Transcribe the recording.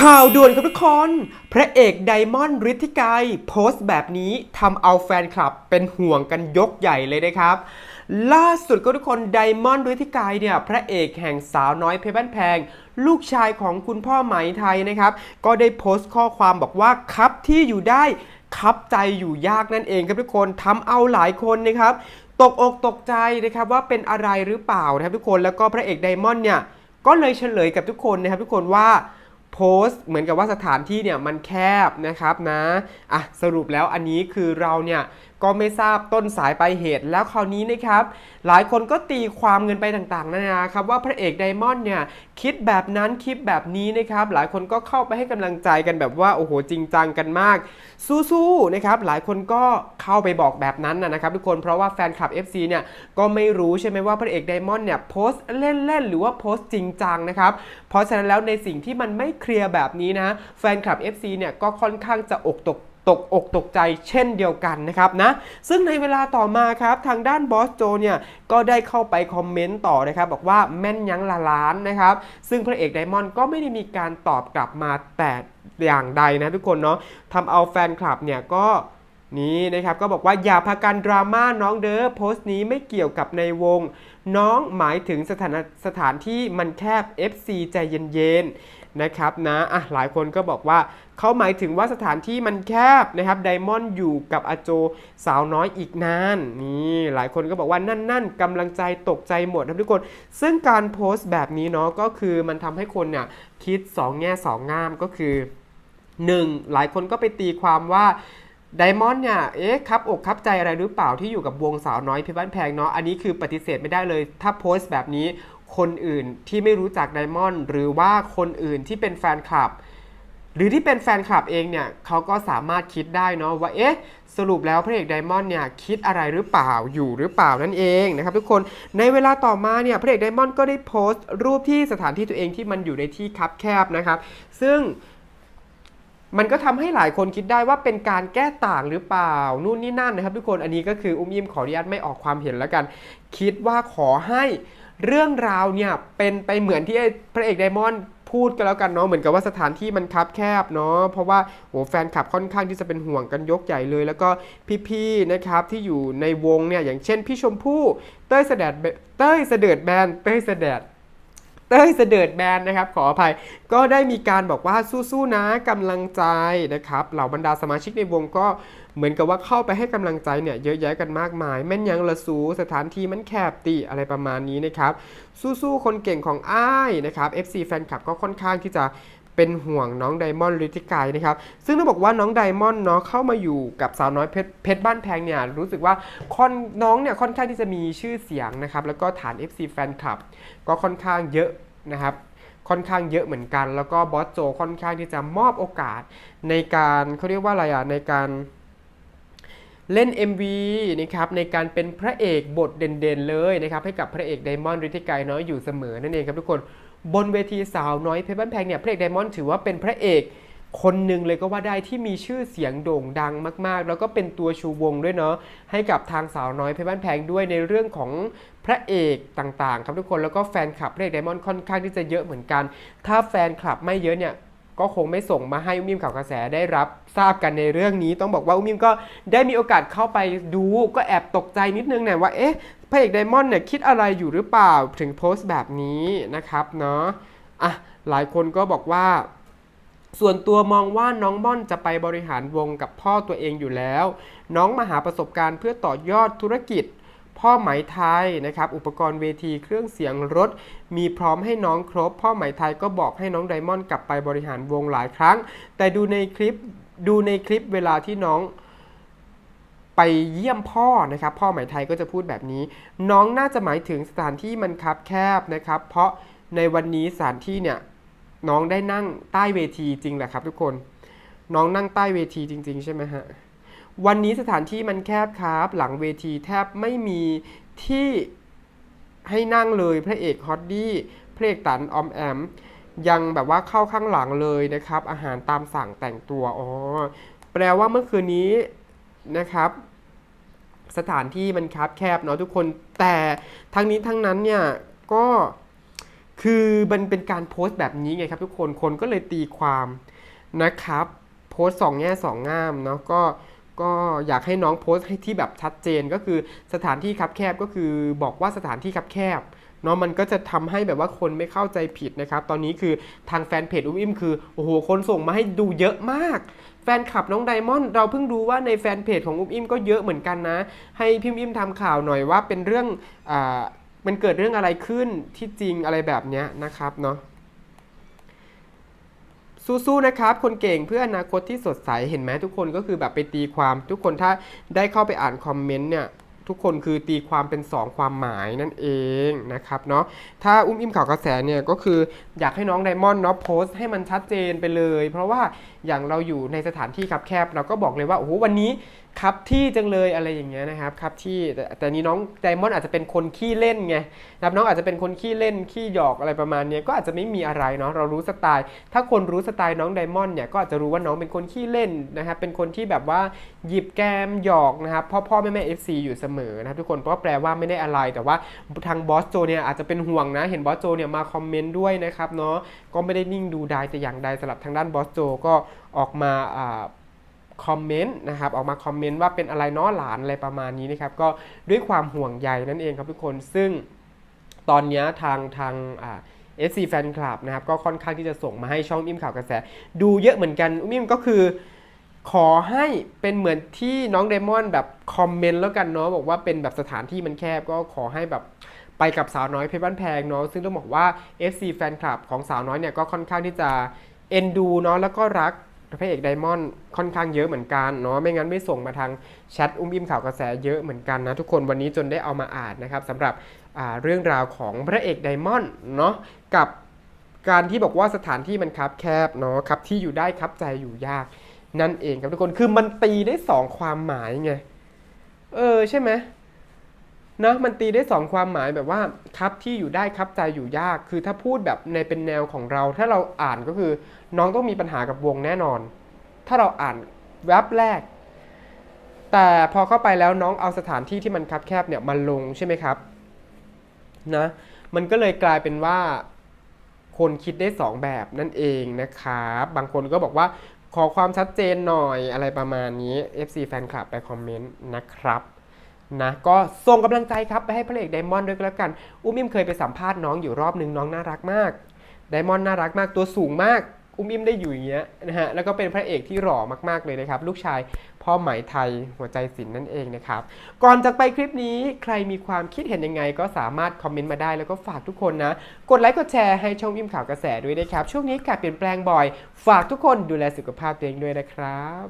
ข่าวด่วนครับทุกคน พระเอกไดมอนด์ฤทธิไกรโพสต์แบบนี้ทำเอาแฟนคลับเป็นห่วงกันยกใหญ่เลยนะครับ ล่าสุดก็ทุกคนไดมอนด์ฤทธิไกรเนี่ยพระเอกแห่งสาวน้อยเพชรบ้านแพง ลูกชายของคุณพ่อไหมไทยนะครับ ก็ได้โพสต์ข้อความบอกว่าครับที่อยู่ได้ครับใจอยู่ยากนั่นเองครับทุกคนทำเอาหลายคนนะครับ ตกอกตกใจนะครับว่าเป็นอะไรหรือเปล่านะครับทุกคนแล้วก็พระเอกไดมอนด์เนี่ยก็เลยเฉลยกับทุกคนนะครับทุกคนว่า โพสต์เหมือนกับว่าสถานที่เนี่ยมันแคบนะครับนะอะสรุปแล้วอันนี้คือเราเนี่ยก็ไม่ทราบต้นสายปลายเหตุแล้วคราวนี้นะครับ หลายคนก็ตีความเงินไปต่างๆนานาครับว่าพระเอกไดมอนด์เนี่ยคิดแบบนั้นคิดแบบนี้นะครับ หลายคนก็เข้าไปให้กำลังใจกันแบบว่าโอ้โหจริงจังกันมาก สู้ๆนะครับหลายคนก็เข้าไปบอกแบบนั้นนะนะครับ ทุกคนเพราะว่าแฟนคลับ FC เนี่ยก็ไม่รู้ใช่ไหมว่าพระเอกไดมอนด์เนี่ยโพสต์เล่นๆหรือว่าโพสต์จริงจังนะครับเพราะฉะนั้นแล้วในสิ่งที่มันไม่เคลียร์แบบนี้นะแฟนคลับ FC เนี่ยก็ค่อนข้างจะอกตก ตกอกตกใจเช่นเดียวกันนะครับนะซึ่งในเวลาต่อมาครับทางด้านบอสโจเนี่ยก็ได้เข้าไปคอมเมนต์ต่อนะครับบอกว่าแม่นยังละล้านนะครับ ซึ่งพระเอกไดมอนด์ก็ไม่ได้มีการตอบกลับมาแต่อย่างใดนะทุกคนเนาะทำเอาแฟนคลับเนี่ยก็นี่นะครับก็บอกว่าอย่าพากันดราม่าน้องเด้อโพสต์นี้ไม่เกี่ยวกับในวง น้องหมายถึงสถานสถานที่มันแคบ FC ใจเย็น นะครับนะอะหลายคนก็บอกว่าเขาหมายถึงว่าสถานที่มันแคบนะครับไดมอนด์อยู่กับอาโจสาวน้อยอีกนานนี่หลายคนก็บอกว่านั่นนั่นกำลังใจตกใจหมดนะทุกคน ซึ่งการโพสต์แบบนี้เนาะก็คือมันทำให้คนเนี่ยคิด 2 แง่ 2 งามก็คือ 1. หลายคนก็ไปตีความว่าไดมอนด์เนี่ย เอ๊ะครับอกครับใจอะไรหรือเปล่าที่อยู่กับวงสาวน้อยเพชรบ้านแพงเนาะ อันนี้คือปฏิเสธไม่ได้เลย ถ้าโพสต์แบบนี้ คนอื่นที่ไม่รู้จักไดมอนด์หรือว่าคนอื่นที่เป็นแฟนคลับ หรือที่เป็นแฟนคลับเองเนี่ยเขาก็สามารถคิดได้เนาะว่าเอ๊ะสรุปแล้วพระเอกไดมอนด์เนี่ยคิดอะไรหรือเปล่าอยู่หรือเปล่านั่นเองนะครับทุกคนในเวลาต่อมาเนี่ยพระเอกไดมอนด์ก็ได้โพสต์รูปที่สถานที่ตัวเองที่มันอยู่ในที่คับแคบนะครับซึ่งมันก็ทำให้หลายคนคิดได้ว่าเป็นการแก้ต่างหรือเปล่า นู่นนี่นั่นนะครับทุกคนอันนี้ก็คืออุ้มยิ้มขออนุญาตไม่ออกความเห็นแล้วกัน คิดว่าขอให้ เรื่องราวเนี่ยเป็นไปเหมือนที่พระเอกไดมอนด์พูดกันแล้วกันเนาะเหมือนกับว่าสถานที่มันคับแคบเนาะเพราะว่าโหแฟนคลับค่อนข้างที่จะเป็นห่วงกันยกใหญ่เลย แล้วก็พี่ๆนะครับที่อยู่ในวงเนี่ยอย่างเช่นพี่ชมพู่เต้ยเสด็จเต้ยเสด็จแบนเต้ยเสด็จ เต้ยเสดิร์ดแบนนะครับขออภัยก็ได้มีการบอกว่าสู้ๆนะกำลังใจนะครับเหล่าบรรดาสมาชิกในวงก็เหมือนกับว่าเข้าไปให้กำลังใจเนี่ยเยอะแยะกันมากมาย แม่นยังละสูสถานที่มันแคบตีอะไรประมาณนี้นะครับสู้ๆคนเก่งของอ้ายนะครับ FC แฟนคลับก็ค่อนข้างที่จะ เป็นห่วงน้องไดมอนด์ลิทิกายนะครับ ซึ่งต้องบอกว่าน้องไดมอนด์เนาะเข้ามาอยู่กับสาวน้อยเพชรเพชรบ้านแพงเนี่ยรู้สึกว่าค่อนน้องเนี่ยค่อนข้างที่จะมีชื่อเสียงนะครับ แล้วก็ฐาน FC แฟนคลับ ก็ค่อนข้างเยอะนะครับค่อนข้างเยอะเหมือนกัน แล้วก็บอสโจค่อนข้างที่จะมอบโอกาสในการเขาเรียกว่าอะไรอะในการเล่น MV นะครับในการเป็นพระเอกบทเด่นๆเลยนะครับให้กับพระเอกไดมอนด์ฤทธิไกรน้อยอยู่เสมอนั่นเองครับทุกคน บนเวทีสาวน้อยเพชรบ้านแพงเนี่ยพระเอกไดมอนด์ถือว่าเป็นพระเอกคนหนึ่งเลยก็ว่าได้ที่มีชื่อเสียงโด่งดังมาก ๆ แล้วก็เป็นตัวชูวงด้วยเนาะให้กับทางสาวน้อยเพชรบ้านแพงด้วยในเรื่องของพระเอกต่างๆ ครับทุกคนแล้วก็แฟนคลับพระเอกไดมอนด์ค่อนข้างที่จะเยอะเหมือนกัน ถ้าแฟนคลับไม่เยอะเนี่ยก็คงไม่ส่งมาให้อุ้มยิ้มข่าวกระแสได้รับทราบกันในเรื่องนี้ ต้องบอกว่าอุ้มยิ้มก็ได้มีโอกาสเข้าไปดูก็แอบตกใจนิดนึงเนี่ยว่าเอ๊ะ พระเอกไดมอนด์เนี่ยคิดอะไรอยู่หรือเปล่าถึงโพสต์แบบนี้นะครับเนาะอะหลายคนก็บอกว่า ส่วนตัวมองว่าน้องม่อนจะไปบริหารวงกับพ่อตัวเองอยู่แล้ว น้องมาหาประสบการณ์เพื่อต่อยอดธุรกิจ พ่อไหมไทยนะครับอุปกรณ์เวทีเครื่องเสียงรถ มีพร้อมให้น้องครบ พ่อไหมไทยก็บอกให้น้องไดมอนด์กลับไปบริหารวงหลายครั้ง แต่ดูในคลิปดูในคลิปเวลาที่น้อง ไปเยี่ยมพ่อนะครับ พ่อหมายไทยก็จะพูดแบบนี้ น้องน่าจะหมายถึงสถานที่มันคับแคบนะครับ เพราะในวันนี้สถานที่เนี่ยน้องได้นั่งใต้เวทีจริงแหละครับ ทุกคน น้องนั่งใต้เวทีจริง ๆ ใช่ไหมฮะ วันนี้สถานที่มันแคบครับ หลังเวทีแทบไม่มีที่ให้นั่งเลยพระเอกฮอตดี้พระเอกตันออมแอมยังแบบว่าเข้าข้างหลังเลยนะครับ อาหารตามสั่งแต่งตัวอ๋อแปลว่าเมื่อคืนนี้ นะครับ สถานที่มันคับแคบเนาะทุกคน แต่ทั้งนี้ทั้งนั้นเนี่ยก็คือมันเป็นการโพสต์แบบนี้ไงครับทุกคนคนก็เลยตีความนะครับโพสต์สองแง่สองงามเนาะก็ก็อยากให้น้องโพสต์ให้ที่แบบชัดเจนก็คือสถานที่คับแคบก็คือบอกว่าสถานที่คับแคบ เนาะมันก็จะทำให้แบบว่าคนไม่เข้าใจผิดนะครับ ตอนนี้คือทางแฟนเพจอุ้มอิ่มคือโอ้โหคนส่งมาให้ดูเยอะมาก แฟนคลับน้องไดมอนด์เราเพิ่งรู้ว่าในแฟนเพจของอุ้มอิ่มก็เยอะเหมือนกันนะ ให้พิมพ์อิ่มทำข่าวหน่อยว่าเป็นเรื่องอ่ามันเกิดเรื่องอะไรขึ้นที่จริงอะไรแบบเนี้ยนะครับเนาะสู้ๆ นะครับ คนเก่งเพื่ออนาคตที่สดใส เห็นไหมทุกคนก็คือแบบไปตีความ ทุกคนถ้าได้เข้าไปอ่านคอมเมนต์เนี่ย ทุกคนคือตีความเป็น 2 ความหมายนั่นเองนะครับเนาะถ้าอุ้มอิ่มข่าวกระแสเนี่ยก็คืออยากให้น้องไดมอนด์เนาะโพสต์ให้มันชัดเจนไปเลย เพราะว่า อย่างเราอยู่ในสถานที่คับแคบ เราก็บอกเลยว่าโอ้โหวันนี้ครับที่จังเลยอะไรอย่างเงี้ยนะครับครับที่แต่แต่นี้น้องไดมอนด์อาจจะเป็นคนขี้เล่นไงนะครับน้องอาจจะเป็นคนขี้เล่นขี้หยอกอะไรประมาณนี้ก็อาจจะไม่มีอะไรเนาะเรารู้สไตล์ ถ้าคนรู้สไตล์น้องไดมอนด์เนี่ยก็อาจจะรู้ว่าน้องเป็นคนขี้เล่นนะครับเป็นคนที่แบบว่าหยิบแกมหยอกนะครับพ่อพ่อแม่แม่เอฟซีอยู่เสมอนะครับทุกคนเพราะแปลว่าไม่ได้อะไร แต่ว่าทางบอสโจเนี่ยอาจจะเป็นห่วงนะเห็นบอสโจเนี่ยมาคอมเมนต์ด้วยนะครับเนาะ ก็ไม่ได้นิ่งดูดายแต่อย่างใดสำหรับทางด้านบอสโจก็ออกมาคอมเมนต์นะครับออกมาคอมเมนต์ว่าเป็นอะไรน้อหลานอะไรประมาณนี้นะครับก็ด้วยความห่วงใยนั่นเองครับทุกคนซึ่งตอนนี้ทางทางเอฟซีแฟนคลับนะครับก็ค่อนข้างที่จะส่งมาให้ช่องอิ่มข่าวกระแส ดูเยอะเหมือนกันอิ่มก็คือขอให้เป็นเหมือนที่น้องเดมอนแบบคอมเมนต์แล้วกันเนาะบอกว่าเป็นแบบสถานที่มันแคบก็ขอให้แบบ ไปกับสาวน้อยเพชรบ้านแพงเนาะซึ่งต้องบอกว่า FC แฟนคลับของสาวน้อยเนี่ยก็ค่อนข้างที่จะเอ็นดูเนาะแล้วก็รักพระเอกไดมอนด์ค่อนข้างเยอะเหมือนกันเนาะไม่งั้นไม่ส่งมาทางแชทอุ้มอิ่มข่าวกระแสเยอะเหมือนกันนะทุกคนวันนี้จนได้เอามาอ่านนะครับสำหรับเรื่องราวของพระเอกไดมอนด์เนาะกับการที่บอกว่าสถานที่มันคับแคบเนาะครับที่อยู่ได้ครับใจอยู่ยากนั่นเองครับทุกคนคือมันตีได้สองความหมายไงเออใช่ไหม นะมันตีได้สองความหมายแบบว่าครับที่อยู่ได้ครับใจอยู่ยาก คือถ้าพูดแบบในเป็นแนวของเรา ถ้าเราอ่านก็คือ น้องต้องมีปัญหากับวงแน่นอน ถ้าเราอ่านแว็บแรก แต่พอเข้าไปแล้วน้องเอาสถานที่ที่มันคับแคบเนี่ยมาลงใช่ไหมครับนะมันก็เลยกลายเป็นว่าคนคิดได้ 2 แบบนั่นเองนะครับบางคนก็บอกว่าขอความชัดเจนหน่อยอะไรประมาณนี้ FC แฟนคลับไปคอมเมนต์นะครับ นะก็ส่งกำลังใจครับไปให้พระเอกไดมอนด์ด้วยก็แล้วกัน อุ้มอิมเคยไปสัมภาษณ์น้องอยู่รอบนึงน้องน่ารักมากไดมอนด์น่ารักมากตัวสูงมาก อุ้มอิมได้อยู่อย่างเงี้ยนะฮะแล้วก็เป็นพระเอกที่หล่อมากๆเลยนะครับ ลูกชายพ่อไหมไทยหัวใจศิลป์นั่นเองนะครับ ก่อนจากไปคลิปนี้ใครมีความคิดเห็นยังไง ก็สามารถคอมเมนต์มาได้แล้วก็ฝากทุกคนนะ กดไลค์กดแชร์ให้ช่องอิมข่าวกระแสด้วยนะครับช่วงนี้อากาศเปลี่ยนแปลงบ่อย ฝากทุกคนดูแลสุขภาพตัวเองด้วยนะครับ